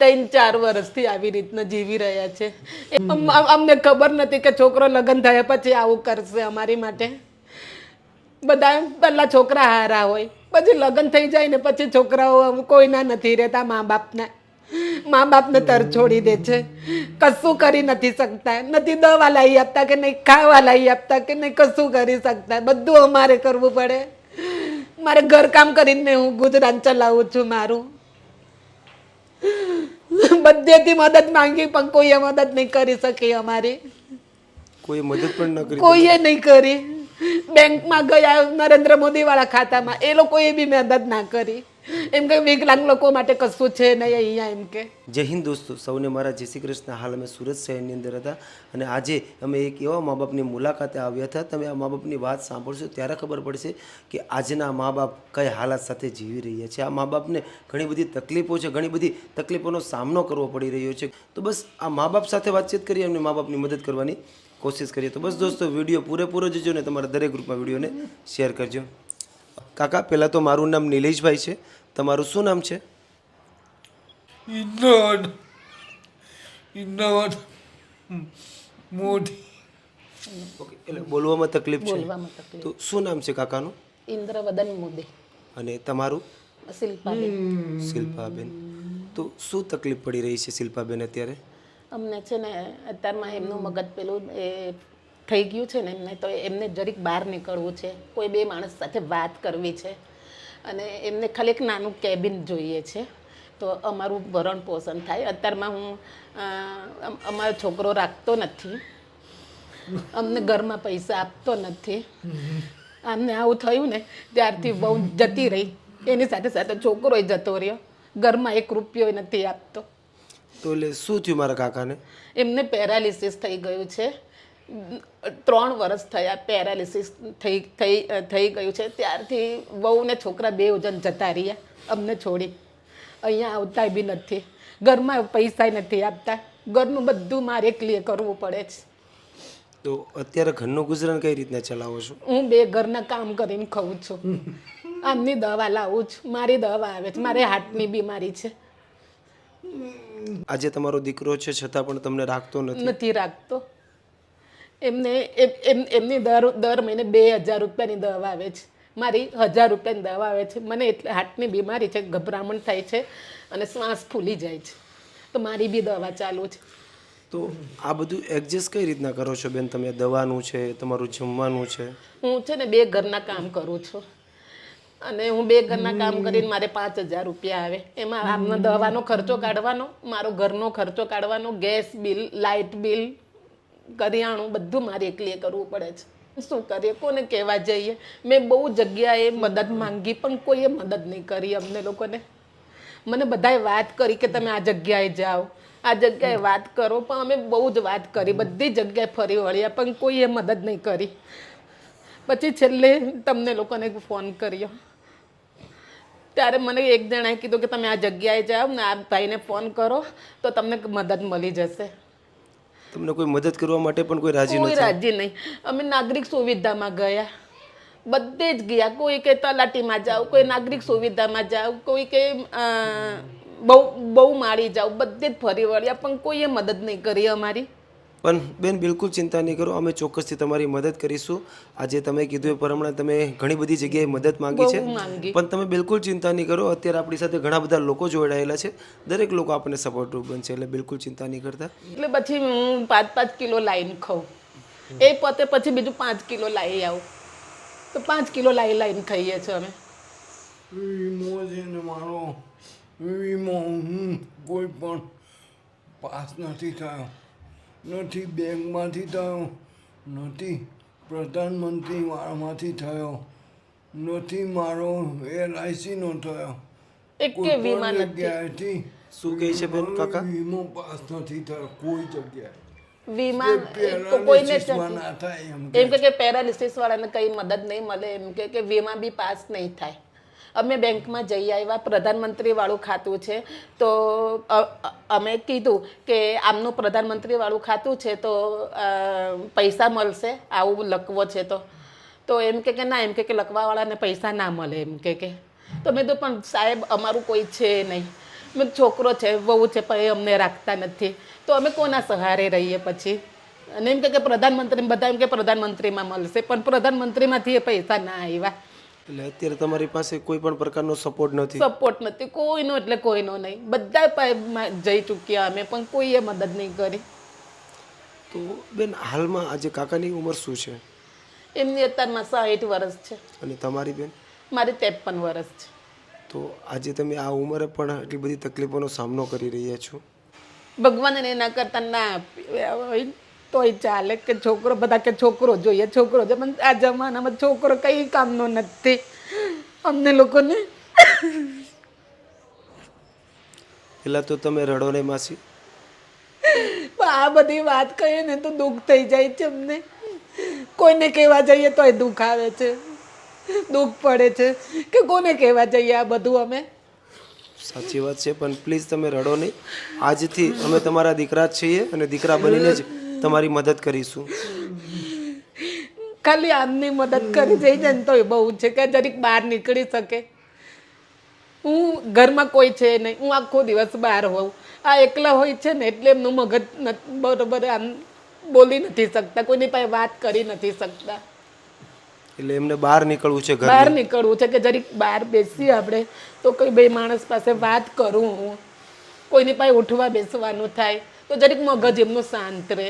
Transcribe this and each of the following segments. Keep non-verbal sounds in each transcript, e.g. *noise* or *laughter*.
ત્રણ ચાર વર્ષથી આવી રીતના જીવી રહ્યા છે. અમને ખબર નથી કે છોકરો લગ્ન થયા પછી આવું કરશે અમારી માટે. બધા પહેલાં છોકરા હારા હોય, પછી લગ્ન થઈ જાય ને પછી છોકરાઓ કોઈના નથી રહેતા મા બાપના મા બાપને તર છોડી દે છે. કશું કરી નથી શકતા. નથી દવા લાવી આપતા કે નહીં, ખાવા લાવી આપતા કે નહીં, કશું કરી શકતા. બધું અમારે કરવું પડે. મારે ઘરકામ કરીને હું ગુજરાન ચલાવું છું મારું. બધેથી મદદ માંગી પણ કોઈએ મદદ નહીં કરી શકી અમારી. કોઈ મદદ પણ ન કરી કોઈએ નહીં કરી. બેંકમાં ગયા નરેન્દ્ર મોદી વાળા ખાતામાં. એ લોકોએ બી મદદ ના કરી. એમ કે વિકલાંગ લોકો માટે કશું છે નહીં અહીંયા એમ કે. જય હિન્દ દોસ્તો, સૌને મારા જય શ્રી કૃષ્ણ. હાલ અમે સુરત શહેરની અંદર હતા અને આજે અમે એક એવા મા બાપની મુલાકાતે આવ્યા હતા. તમે આ મા બાપની વાત સાંભળશો ત્યારે ખબર પડશે કે આજના મા બાપ કઈ હાલાત સાથે જીવી રહ્યા છે. આ મા બાપને ઘણી બધી તકલીફો છે, ઘણી બધી તકલીફોનો સામનો કરવો પડી રહ્યો છે. તો બસ આ મા બાપ સાથે વાતચીત કરી અને મા બાપની મદદ કરવાની કોશિશ કરીએ. તો બસ દોસ્તો, વીડિયો પૂરેપૂરો જોજો ને તમારા દરેક ગ્રુપમાં વિડીયોને શેર કરજો. કાકા પહેલાં તો મારું નામ નિલેશભાઈ છે. તમારું શું નામ છે? ઇન્દ્રવન ઇન્દ્રવન મોટી ઓકે એટલે બોલવામાં તકલીફ છે. બોલવામાં તકલીફ. તો શું નામ છે કાકાનું? ઇન્દ્રવદન મોદી. અને તમારું? શિલ્પાબેન. શિલ્પાબેન. તો શું તકલીફ પડી રહી છે શિલ્પાબેન અત્યારે? અમને છે ને અત્યારમાં એમનું મગજ પેલું એ થઈ ગયું છે ને એમને તો એમને જરીક બહાર નીકળવું છે. કોઈ બે માણસ સાથે વાત કરવી છે. અને એમને ખાલી એક નાનું કેબિન જોઈએ છે. તો અમારું ભરણ પોષણ થાય. અત્યારમાં હું અમારો છોકરો રાખતો નથી. અમને ઘરમાં પૈસા આપતો નથી. આમને આવું થયું ને ત્યારથી બહુ જતી રહી. એની સાથે સાથે છોકરોય જતો રહ્યો. ઘરમાં એક રૂપિયો નથી આપતો. તો એટલે શું થયું મારા કાકાને? એમને પેરાલિસિસ થઈ ગયું છે. ત્રણ વર્ષ થયા પેરાલિસિસ થઈ થઈ થઈ ગયું છે. ત્યારથી વહુ ને છોકરા બે વજન જતા રહ્યા. અમને છોડી. અહીંયા આવતા બી નથી. ઘરમાં પૈસા નથી આપતા. ઘરનું બધું મારે ક્લિયર કરવું પડે છે. તો અત્યારે ઘરનું ગુજરાન કઈ રીતના ચલાવો છો? હું બે ઘરના કામ કરીને ખાઉં છું. આમની દવા લાવું છું. મારી દવા આવે છે. મારે હાર્ટની બીમારી છે. આજે તમારો દીકરો છે છતાં પણ તમને રાખતો નથી? નથી રાખતો. એમને એમ- એમ- એમની દર દર મહિને બે હજાર રૂપિયાની દવા આવે છે. મારી હજાર રૂપિયાની દવા આવે છે. મને એટલે હાર્ટની બીમારી છે ગભરામણ થાય છે અને શ્વાસ ફૂલી જાય છે. તો મારી બી દવા ચાલુ છે. તો આ બધું એડજસ્ટ કઈ રીતના કરો છો બેન? તમે દવાનું છે તમારું જમવાનું છે? હું છે ને બે ઘરના કામ કરું છું. અને હું બે ઘરના કામ કરીને મારે પાંચ હજાર રૂપિયા આવે. એમાં આમનો દવાનો ખર્ચો કાઢવાનો મારો ઘરનો ખર્ચો કાઢવાનો ગેસ બિલ લાઇટ બિલ કરિયાણું બધું મારે એકલીએ કરવું પડે છે. શું કરીએ? કોને કહેવા જઈએ? મેં બહુ જગ્યાએ મદદ માંગી, પણ કોઈએ મદદ નહીં કરી અમને લોકોને. મને બધાએ વાત કરી કે તમે આ જગ્યાએ જાઓ. આ જગ્યાએ વાત કરો, પણ અમે બહુ જ વાત કરી. બધી જગ્યાએ ફરી વળ્યા, પણ કોઈએ મદદ નહીં કરી. પછી છેલ્લે તમને લોકોને ફોન કર્યો. ત્યારે મને એક જણાએ કીધું કે તમે આ જગ્યાએ જાઓ ને આ ભાઈને ફોન કરો, તો તમને મદદ મળી જશે. તમને કોઈ મદદ કરવા માટે પણ કોઈ રાજી કોઈ નથી? રાજી નહીં. અમે નાગરિક સુવિધામાં ગયા. બધે જ ગયા. કોઈ કે તલાટીમાં જાઓ કોઈ નાગરિક સુવિધામાં જાઓ કોઈ કે અ, બહુ બહુ માળી જાઓ. બધે જ ફરી વળ્યા પણ કોઈએ મદદ નહીં કરી અમારી. પણ બેન બિલકુલ ચિંતા નહીં કરો અમે ચોક્કસથી તમારી મદદ કરીશું. આજે તમે કીધું એ પ્રમાણે તમે ઘણી બધી જગ્યાએ મદદ માંગી છે. પણ તમે બિલકુલ ચિંતા નહીં કરો અત્યારે આપણી સાથે ઘણા બધા લોકો જોડાયેલા છે. દરેક લોકો આપણને સપોર્ટરૂપ બનશે એટલે બિલકુલ ચિંતા નહીં કરતા. એટલે પછી હું પાંચ પાંચ કિલો લાઈન ખાઉં. એ પોતે પછી બીજું પાંચ કિલો લાવી આવું. તો પાંચ કિલો લાવી લાવીને ખાઈએ છીએ અમે. વીમો છે ને મારો. વીમો હું કોઈ પણ પાસ નથી થયો. નથી બેંકમાંથી થયો. નથી પ્રધાનમંત્રી વાળામાંથી થયો. નથી મારો એલઆઈસીનો થયો. એકે કોઈ વીમા નથી. શું કહે છે બેન કાકા? વીમો પાસ નથી થયો કોઈ જગ્યાએ. વીમા કોઈને એમ એમ કે કે પેરાલિસિસ વાળાને કંઈ મદદ નહીં મળે એમ કે કે વીમા બી પાસ નહીં થાય. અમે બેંકમાં જઈ આવ્યા, પ્રધાનમંત્રીવાળું ખાતું છે. તો અમે કીધું કે આમનું પ્રધાનમંત્રીવાળું ખાતું છે તો પૈસા મળશે, આવું લખવો છે તો. તો એમ કે ના, એમ કે લખવાવાળાને પૈસા ના મળે એમ કે કે. તો મેં તો પણ સાહેબ, અમારું કોઈ છે નહીં. મેં છોકરો છે, વહુ છે, પણ એ અમને રાખતા નથી. તો અમે કોના સહારે રહીએ પછી? અને એમ કે પ્રધાનમંત્રી બધા એમ કે પ્રધાનમંત્રીમાં મળશે, પણ પ્રધાનમંત્રીમાંથી એ પૈસા ના આવ્યા. એટલે અત્યારે તમારી પાસે કોઈ પણ પ્રકારનો સપોર્ટ નથી. સપોર્ટ નથી. કોઈનો એટલે કોઈનો નહીં. બધા જઈ ચૂક્યા અમે પણ કોઈએ મદદ નહીં કરી. તો બેન હાલમાં આજે કાકાની ઉંમર શું છે? એમની અત્યારમાં સાઠ વર્ષ છે. અને તમારી બેન? મારી ત્રેપન વર્ષ છે. તો આજે તમે આ ઉંમરે પણ એટલી બધી તકલીફોનો સામનો કરી રહ્યા છો? ભગવાનને એના કરતા ના તોય ચાલે કે છોકરો બધા કે છોકરો જોઈએ છોકરો જોઈએ પણ આ જમાનામાં છોકરો કઈ કામનો નથી. અમને લોકોને પેલા તો તમે રડો ને માસી. પણ આ બધી વાત કહીએ ને તો દુઃખ થઈ જાય છે અમને. કોઈને કહેવા જઈએ તોય દુઃખ આવે છે. દુઃખ પડે છે કે કોને કહેવા જઈએ આ બધું અમે? સાચી વાત છે પણ પ્લીઝ તમે રડો નહીં. આજથી અમે તમારા દીકરા જ છીએ અને દીકરા બનીને જ તમારી મદદ કરીશું. ખાલી આમની મદદ કરી જઈ જાય ને એ બહુ છે કે જરીક બહાર નીકળી શકે. હું ઘરમાં કોઈ છે નહીં. હું આખો દિવસ બહાર હોઉં. આ એકલા હોય છે ને એટલે એમનું મગજ બરોબર આમ બોલી નથી શકતા. કોઈની પાસે વાત કરી નથી શકતા. એટલે એમને બહાર નીકળવું છે બહાર નીકળવું છે કે જરીક બહાર બેસીએ આપણે તો કોઈ બે માણસ પાસે વાત કરું હું. કોઈની પાસે ઉઠવા બેસવાનું થાય. તો જરીક મગજ એમનો શાંત રહે.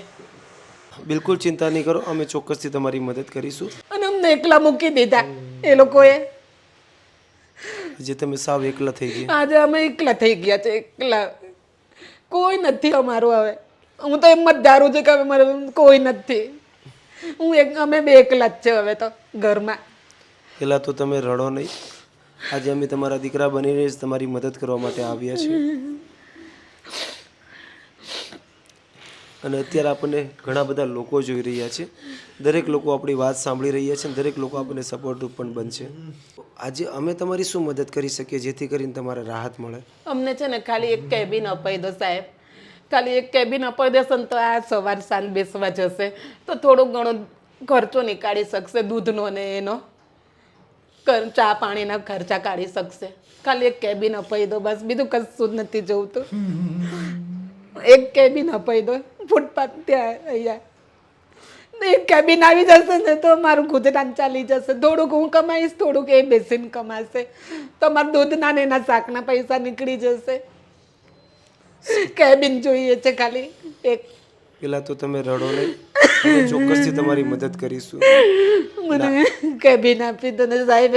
બિલકુલ ચિંતા નહીં કરો અમે ચોક્કસથી તમારી મદદ કરીશું. અને અમને એકલા મૂકી દીધા એ લોકોએ. જે તમે સાવ એકલા થઈ ગયા. આજે અમે એકલા થઈ ગયા છે એકલા. કોઈ નથી અમારું હવે. હું તો એમ જ ધારું છું કે હવે મારે કોઈ નથી. હું એક અમે બે એકલા જ છે હવે તો ઘરમાં. પેલા તો તમે રડો નહીં. આજે અમે તમારા દીકરા બનીને જ તમારી મદદ કરવા માટે આવ્યા છીએ. અને અત્યારે આપણને ઘણા બધા લોકો જોઈ રહ્યા છે. દરેક લોકો આપણી વાત સાંભળી રહ્યા છે અને દરેક લોકો આપણને સપોર્ટિવ પણ બનશે. આજે અમે તમારી શું મદદ કરી શકીએ જેથી કરીને તમારે રાહત મળે? અમને છે ને ખાલી એક કેબિન અપાઈ દો સાહેબ. ખાલી એક કેબિન અપાઈ દેશે ને તો આ સવાર સાંજ બેસવા જશે. તો થોડો ઘણો ખર્ચો નીકાળી શકશે દૂધનો ને એનો. કર- ચા પાણીના ખર્ચા કાઢી શકશે. ખાલી એક કેબિન અપાઈ દો બસ. બીજું કશું જ નથી જોવતું *laughs* એક કેબિન અપાઈ દો. ફૂટપાથ ત્યાં અહીંયા એક કેબિન આવી જશે ને તો મારું ગુજરાન ચાલી જશે. થોડુંક હું કમાઈશ થોડુંક એ બેસીને કમાશે. તો મારા દૂધના ને એના શાકના પૈસા નીકળી જશે. કેબિન જોઈએ છે ખાલી એક. પેલા તો તમે રડો નહીં. ચોક્કસથી તમારી મદદ કરીશું. મને કેબિન આપી દો ને સાહેબ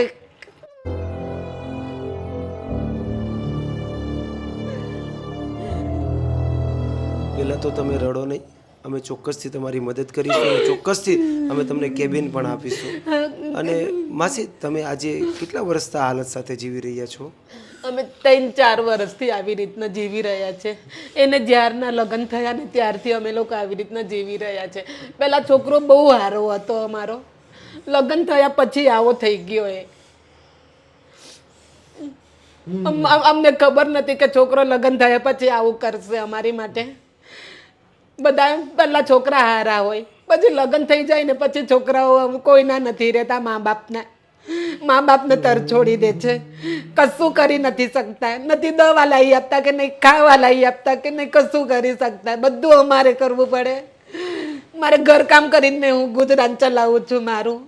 પહેલાં તો તમે રડો નહીં. અમે ચોક્કસથી તમારી મદદ કરીશું અને ચોક્કસથી અમે તમને કેબિન પણ આપીશું. અને માસી, તમે આજે કેટલા વર્ષથી હાલત સાથે જીવી રહ્યા છો? અમે ત્રણ ચાર વર્ષથી આવી રીતના જીવી રહ્યા છે. એને જ્યારના લગ્ન થયા ને ત્યારથી અમે લોકો આવી રીતના જીવી રહ્યા છે. પહેલાં છોકરો બહુ સારો હતો અમારો. લગ્ન થયા પછી આવો થઈ ગયો એ. અમ- અમ- અમને ખબર નથી કે છોકરો લગ્ન થયા પછી આવું કરશે અમારી માટે. બધા પેલા છોકરા હારા હોય. પછી લગ્ન થઈ જાય ને પછી છોકરાઓ કોઈના નથી રહેતા મા બાપના મા બાપને તર છોડી દે છે. કશું કરી નથી શકતા. નથી દવા લાવી આપતા કે નહીં ખાવા લાવી આપતા કે નહીં કશું કરી શકતા. બધું અમારે કરવું પડે. મારે ઘરકામ કરીને હું ગુજરાન ચલાવું છું મારું.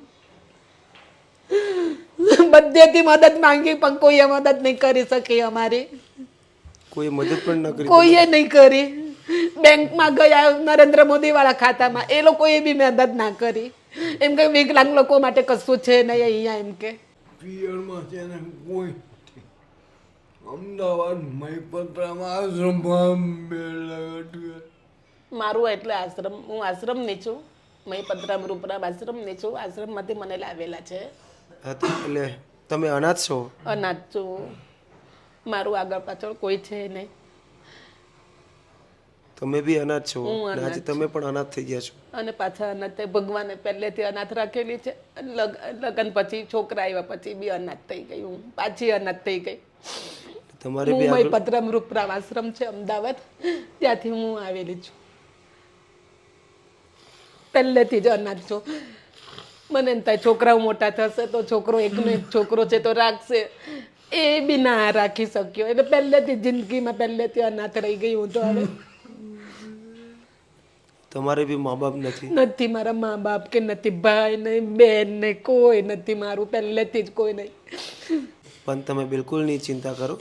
બધેથી મદદ માંગી પણ કોઈએ મદદ નહીં કરી શકી અમારી. કોઈ મદદ પણ ન કરી કોઈએ નહીં કરી. બેંકમાં ગયા નરેન્દ્ર મોદીવાળા ખાતામાં. એ લોકોએ બી મદદ ના કરી. એમ કે વિકલાંગ લોકો માટે કશું છે નહીં અહીંયા એમ કે. પિયરમાં છે ને કોઈ નથી. અમદાવાદ મહીપત્રામાં આશ્રમમાં બેલા મારું એટલે આશ્રમ હું આશ્રમની છું. મહીપત્રામ રૂપરામ આશ્રમની છું. આશ્રમમાંથી મને લાવેલા છે. એટલે તમે અનાથ છો? અનાથ છું. મારું આગળ પાછળ કોઈ છે નહીં. તમે બી અનાથ છો અને આજે તમે પણ અનાથ થઈ ગયા છો. અને પાછા અનાથ ભગવાને પહેલેથી અનાથ રાખેલી છે. લગ્ન પછી છોકરા આવ્યા પછી બી અનાથ થઈ ગઈ હું. પાછી અનાથ થઈ ગઈ. તમારે બી મહીપત્રમ રૂપરામ આશ્રમ છે અમદાવાદ. ત્યાંથી હું આવેલી છું. પહેલેથી જ અનાથ છું. મને થાય છોકરાઓ મોટા થશે તો છોકરો એકનો એક છોકરો છે તો રાખશે. એ બી ના રાખી શક્યો. એટલે પહેલેથી જિંદગીમાં પહેલેથી અનાથ રહી ગઈ હું તો હવે. તમારે બી મા બાપ નથી? નથી મારા મા બાપ કે નથી ભાઈ નહીં બેન નહીં કોઈ નથી મારું પહેલેથી જ કોઈ નહીં. પણ તમે બિલકુલ નહીં ચિંતા કરો.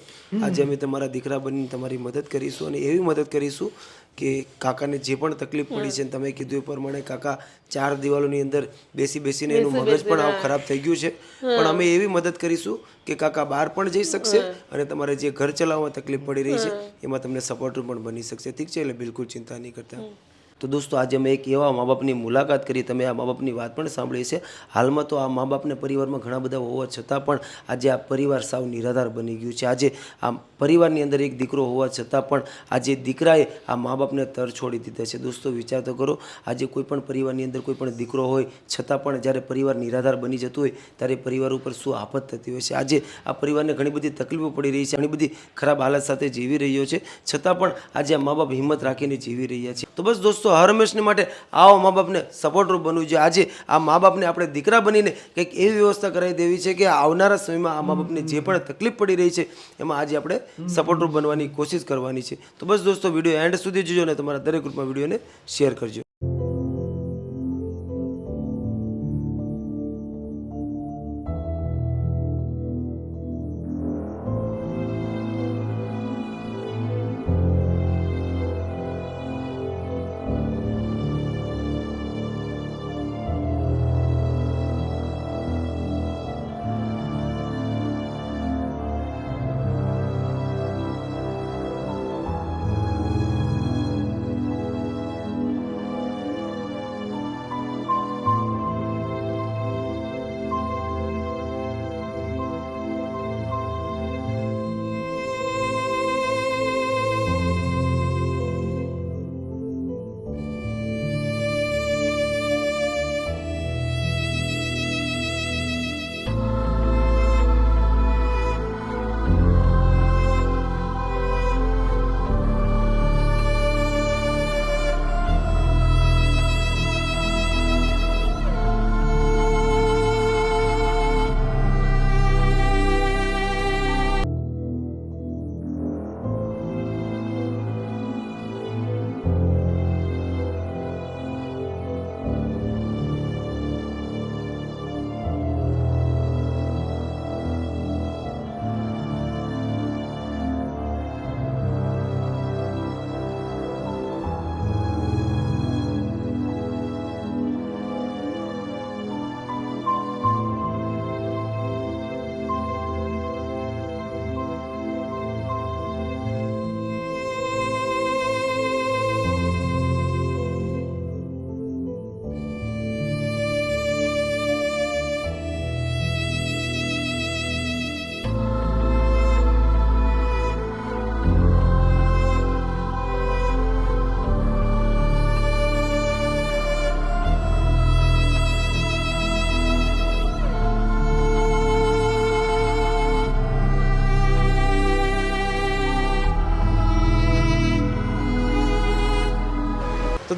આજે અમે તમારા દીકરા બનીને તમારી મદદ કરીશું અને એવી મદદ કરીશું કે કાકાને જે પણ તકલીફ પડી છે તમે કીધું એ પ્રમાણે કાકા ચાર દિવાલોની અંદર બેસી બેસીને એનું મગજ પણ આવું ખરાબ થઈ ગયું છે. પણ અમે એવી મદદ કરીશું કે કાકા બહાર પણ જઈ શકશે અને તમારે જે ઘર ચલાવવામાં તકલીફ પડી રહી છે એમાં તમને સપોર્ટર પણ બની શકશે. ઠીક છે એટલે બિલકુલ ચિંતા નહીં કરતા. તો દોસ્તો, આજે અમે એક એવા મા બાપની મુલાકાત કરી. તમે આ મા બાપની વાત પણ સાંભળી છે હાલમાં તો આ મા બાપને પરિવારમાં ઘણા બધા હોવા છતાં પણ આજે આ પરિવાર સાવ નિરાધાર બની ગયું છે. આજે આ પરિવારની અંદર એક દીકરો હોવા છતાં પણ આજે દીકરાએ આ મા બાપને તર છોડી દીધા છે. દોસ્તો, વિચાર તો કરો, આજે કોઈ પણ પરિવારની અંદર કોઈ પણ દીકરો હોય, છતાં પણ જ્યારે પરિવાર નિરાધાર બની જતું હોય, ત્યારે પરિવાર ઉપર શું આફત થતી હોય છે? આજે આ પરિવારને ઘણી બધી તકલીફો પડી રહી છે, ઘણી બધી ખરાબ હાલત સાથે જીવી રહ્યો છે. છતાં પણ આજે આ મા બાપ હિંમત રાખીને જીવી રહ્યા છે. તો બસ દોસ્તો હર હંમેશને માટે આવો મા બાપને સપોર્ટરૂપ બનવું જોઈએ. આજે આ મા બાપને આપણે દીકરા બનીને કંઈક એવી વ્યવસ્થા કરાવી દેવી છે કે આવનારા સમયમાં આ મા બાપને જે પણ તકલીફ પડી રહી છે, એમાં આજે આપણે સપોર્ટરૂપ બનવાની કોશિશ કરવાની છે. તો બસ દોસ્તો, વીડિયો એન્ડ સુધી જોજો અને તમારા દરેક ગ્રુપમાં વિડીયોને શેર કરજો.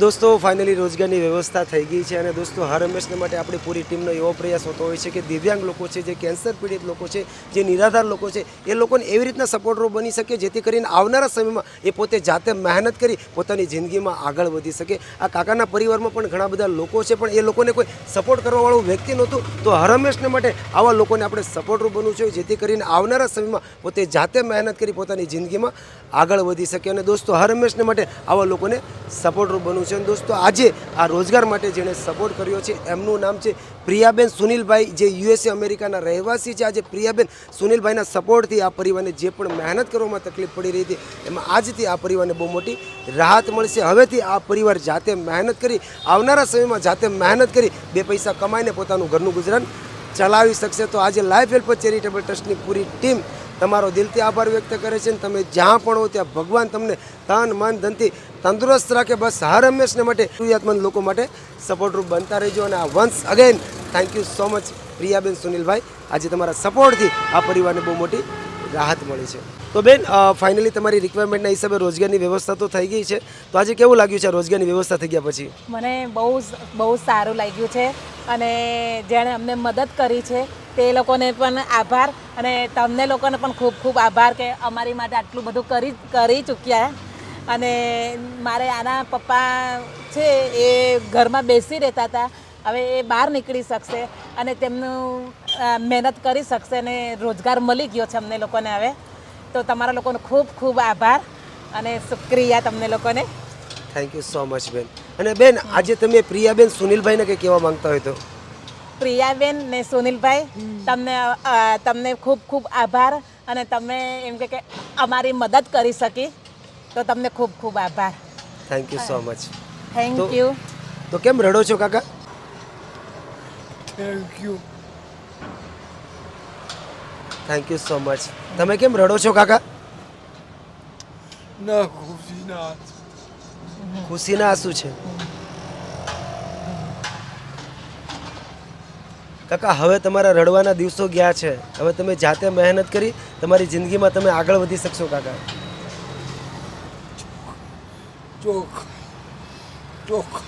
દોસ્તો, ફાઇનલી રોજગારની વ્યવસ્થા થઈ ગઈ છે અને દોસ્તો, હર હંમેશને માટે આપણી પૂરી ટીમનો એવો પ્રયાસ હોતો હોય છે કે દિવ્યાંગ લોકો છે, જે કેન્સર પીડિત લોકો છે, જે નિરાધાર લોકો છે, એ લોકોને એવી રીતના સપોર્ટરૂપ બની શકે જેથી કરીને આવનારા સમયમાં એ પોતે જાતે મહેનત કરી પોતાની જિંદગીમાં આગળ વધી શકે. આ કાકાના પરિવારમાં પણ ઘણા બધા લોકો છે, પણ એ લોકોને કોઈ સપોર્ટ કરવાવાળું વ્યક્તિ નહોતું. તો હર હંમેશને માટે આવા લોકોને આપણે સપોર્ટરૂપ બનવું જોઈએ જેથી કરીને આવનારા સમયમાં પોતે જાતે મહેનત કરી પોતાની જિંદગીમાં આગળ વધી શકે. અને દોસ્તો, હર હંમેશને માટે આવા લોકોને સપોર્ટરૂપ બનવું છે અને દોસ્તો, આજે આ રોજગાર માટે જેણે સપોર્ટ કર્યો છે, એમનું નામ છે પ્રિયાબેન સુનિલભાઈ, જે યુએસએ અમેરિકાના રહેવાસી છે. આજે પ્રિયાબેન સુનિલભાઈના સપોર્ટથી આ પરિવારને જે પણ મહેનત કરવામાં તકલીફ પડી રહી હતી, એમાં આજથી આ પરિવારને બહુ મોટી રાહત મળશે. હવેથી આ પરિવાર જાતે મહેનત કરી, આવનારા સમયમાં જાતે મહેનત કરી બે પૈસા કમાઈને પોતાનું ઘરનું ગુજરાન ચલાવી શકશે. તો આજે લાઈફ હેલ્પ ચેરિટેબલ ટ્રસ્ટની પૂરી ટીમ તમારો દિલથી આભાર વ્યક્ત કરે છે અને તમે જ્યાં પણ હો ત્યાં ભગવાન તમને તન, મન, ધનથી તંદુરસ્ત રાખે. બસ હર હંમેશને માટે જરૂરિયાતમંદ લોકો માટે સપોર્ટરૂપ બનતા રહેજો અને આ once again thank you so much Priyaben Sunilbhai. આજે તમારા સપોર્ટથી આ પરિવારને બહુ મોટી રાહત મળી છે. તો બેન ફાઇનલી તમારી રિક્વાયરમેન્ટના હિસાબે રોજગારની વ્યવસ્થા તો થઈ ગઈ છે. તો આજે કેવું લાગ્યું છે રોજગારની વ્યવસ્થા થઈ ગયા પછી? મને બહુ બહુ સારું લાગ્યું છે અને જેણે અમને મદદ કરી છે. તે લોકોને પણ આભાર અને તમને લોકોને પણ ખૂબ ખૂબ આભાર કે અમારી માટે આટલું બધું કરી કરી ચૂક્યા અને મારે આના પપ્પા છે એ ઘરમાં બેસી રહેતા હતા. હવે એ બહાર નીકળી શકશે અને તેમનું મહેનત કરી શકશે અને રોજગાર મળી ગયો છે અમને લોકોને હવે. તો તમારા લોકોનો ખૂબ ખૂબ આભાર અને શુક્રિયા તમને લોકોને. થેન્ક યુ સો મચ બેન. અને બેન, આજે તમે પ્રિયાબેન સુનિલભાઈને કંઈ કહેવા માંગતા હોય તો? પ્રિયાબેન ને સુનિલભાઈ તમને તમને ખૂબ ખૂબ આભાર અને તમે એમ કે કે અમારી મદદ કરી શકી. તો તમને ખૂબ ખૂબ આભાર. Thank you so much thank you તો કેમ રડો છો કાકા? Thank you thank you so much તમે કેમ રડો છો કાકા? ના ખુશી ના ખુશીના આંસુ છે. કાકા હવે તમારા રડવાના દિવસો ગયા છે. હવે તમે જાતે મહેનત કરી તમારી જિંદગીમાં તમે આગળ વધી શકશો કાકા. ચોખ. ચોખ.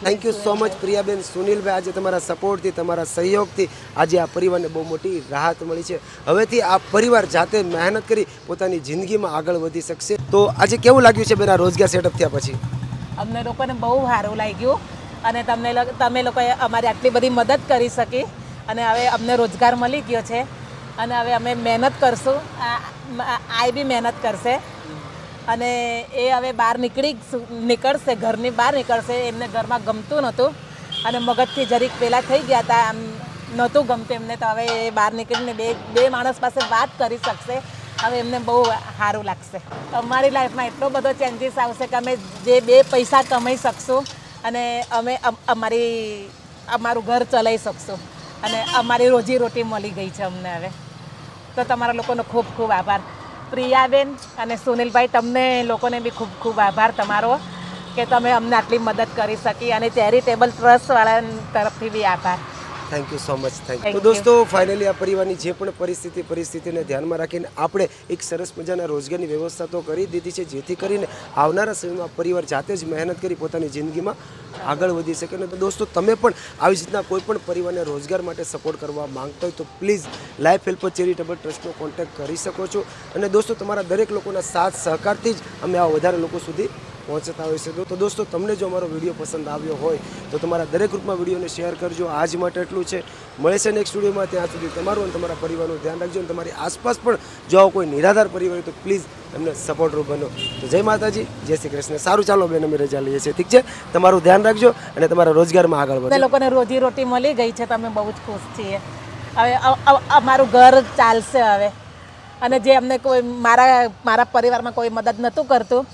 Thank you so much Priyaben. Sunilbhai આજે તમારા સપોર્ટથી તમારા સહયોગથી આજે આ પરિવારને બહુ મોટી રાહત મળી છે. હવેથી આ પરિવાર જાતે મહેનત કરી પોતાની જિંદગીમાં આગળ વધી શકશે. તો આજે કેવું લાગ્યું છે બેના રોજગાર સેટઅપ થયા પછી? અમને લોકોને બહુ સારું લાગ્યું. અને તમને તમે લોકોએ અમારી આટલી બધી મદદ કરી શકી અને હવે અમને રોજગાર મળી ગયો છે અને હવે અમે મહેનત કરશું. આ આ- આઈ બી મહેનત કરશે. અને એ હવે બહાર નીકળી નીકળશે, ઘરની બહાર નીકળશે. એમને ઘરમાં ગમતું નહોતું અને મગજથી જરીક પહેલાં થઈ ગયા હતા આમ નહોતું ગમતું એમને તો હવે એ બહાર નીકળીને બે બે માણસ પાસે વાત કરી શકશે. હવે એમને બહુ સારું લાગશે. અમારી લાઈફમાં એટલો બધો ચેન્જીસ આવશે કે અમે જે બે પૈસા કમાઈ શકશું અને અમે અમ- અમારી, અમારું ઘર ચલાવી શકશું. અને અમારી રોજી રોટી મળી ગઈ છે અમને હવે. તો તમારા લોકોનો ખૂબ ખૂબ આભાર. પ્રિયાબેન અને સુનિલભાઈ, તમને લોકોને બી ખૂબ ખૂબ આભાર તમારો કે તમે અમને આટલી મદદ કરી શકી અને ચેરિટેબલ ટ્રસ્ટવાળા તરફથી બી આભાર. Thank you so much thank you તો દોસ્તો ફાઇનલી આ પરિવારની જે પણ પરિસ્થિતિ પરિસ્થિતિને ધ્યાનમાં રાખીને આપણે એક સરસ મજાના રોજગારની વ્યવસ્થા તો કરી દીધી છે જેથી કરીને આવનારા સમયમાં પરિવાર જાતે જ મહેનત કરી પોતાની જિંદગીમાં આગળ વધી શકે. અને દોસ્તો તમે પણ આવી રીતના કોઈ પણ પરિવારને રોજગાર માટે સપોર્ટ કરવા માંગતા હોય તો પ્લીઝ લાઈફ હેલ્પ ચેરિટેબલ ટ્રસ્ટનો કોન્ટેક્ટ કરી શકો છો. અને દોસ્તો તમારા દરેક લોકોના સાથ સહકારથી જ અમે આ વધારે લોકો સુધી પહોંચતા હોય છે. તો દોસ્તો, તમને જો અમારો વીડિયો પસંદ આવ્યો હોય, તો તમારા દરેક ગ્રુપમાં વિડીયોને શેર કરજો. આજ માટે એટલું છે. મળે છે નેક્સ્ટ વિડીયોમાં. ત્યાં સુધી તમારું અને તમારા પરિવારનું ધ્યાન રાખજો અને તમારી આસપાસ પણ જો આવો કોઈ નિરાધાર પરિવાર તો પ્લીઝ એમને સપોર્ટરૂપ બનો. તો જય માતાજી, જય શ્રી કૃષ્ણ. સારું ચાલો, બેન, અમે રજા લઈએ છીએ. ઠીક છે? તમારું ધ્યાન રાખજો અને તમારા રોજગારમાં આગળ વધો. લોકોને રોજી રોટી મળી ગઈ છે તમે બહુ જ ખુશ છીએ. હવે અમારું ઘર ચાલશે હવે. અને જે અમને કોઈ, મારા મારા પરિવારમાં કોઈ મદદ નહોતું કરતું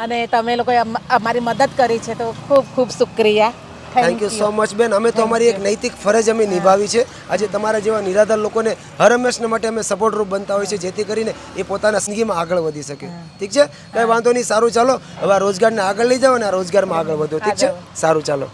અને તમે લોકોએ અમ- અમારી મદદ કરી છે તો ખૂબ ખૂબ શુક્રિયા. થેન્ક યુ સો મચ બેન. અમે તો અમારી એક નૈતિક ફરજ અમે નિભાવી છે. આજે તમારા જેવા નિરાધાર લોકોને હર હંમેશને માટે અમે સપોર્ટરૂપ બનતા હોય છે જેથી કરીને એ પોતાના જિંદગીમાં આગળ વધી શકે. ઠીક છે? કંઈ વાંધો નહીં સારું ચાલો. હવે આ રોજગારને આગળ લઈ જાઓ અને આ રોજગારમાં આગળ વધો. ઠીક છે? સારું ચાલો.